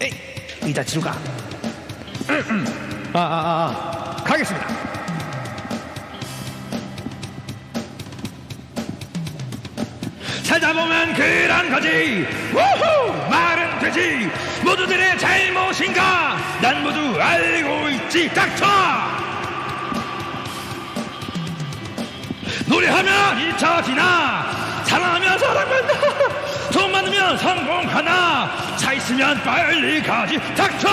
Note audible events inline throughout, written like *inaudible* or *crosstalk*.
에이, 이자 치료가. 아, 아, 아, 아, 가겠습니다. 살다 보면 그런 거지. 우후! 말은 되지. 모두들의 잘못인가? 난 모두 알고 있지. 닥쳐! 노래하면 잊혀지나 사랑하면 사랑한다 돈 많으면 성공하나? 차 있으면 빨리 가지. 닥쳐!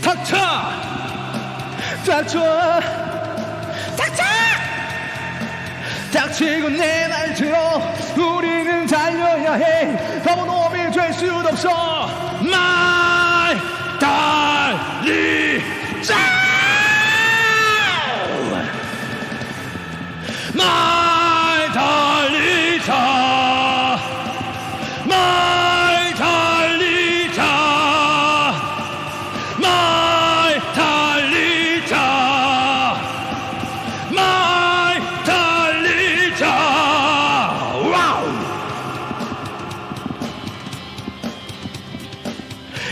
닥쳐! 닥쳐! 닥쳐! 닥치고 내 말 들어. 우리는 달려야 해. 바보 놈이 될 수도 없어. 말달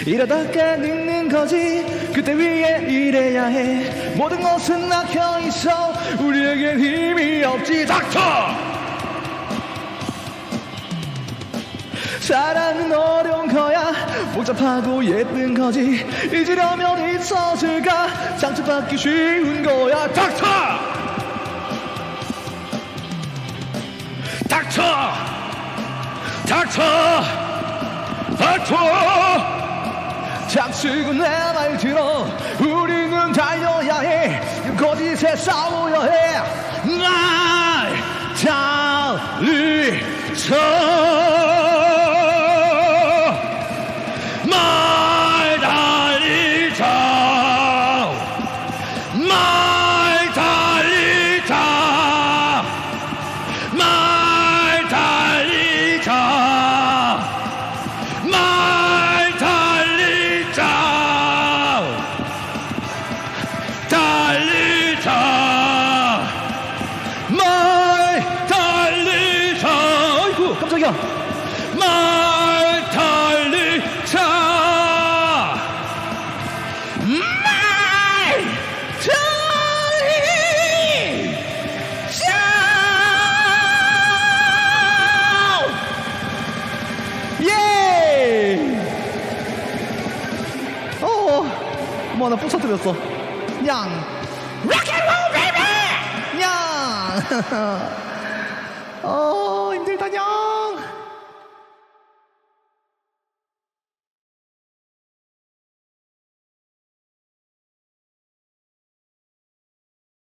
이러다가 늙는 거지. 그때 위에 일해야 해. 모든 것은 막혀 있어. 우리에겐 힘이 없지. 닥쳐 사랑은 어려운 거야. 복잡하고 예쁜 거지. 잊으려면 있었을까? 상처받기 쉬운 거야. 닥쳐 닥쳐 닥쳐 닥쳐 닥치고 내 말 들어. 우리는 달려야 해. 거짓에 싸워야 해날 달리자 말 달리자. 말 깜짝이야 말 달리자 말 달리자 예! 어, 뭐, 나 부서뜨렸어. 냥! 락앤롤 베이비! 냥! *laughs*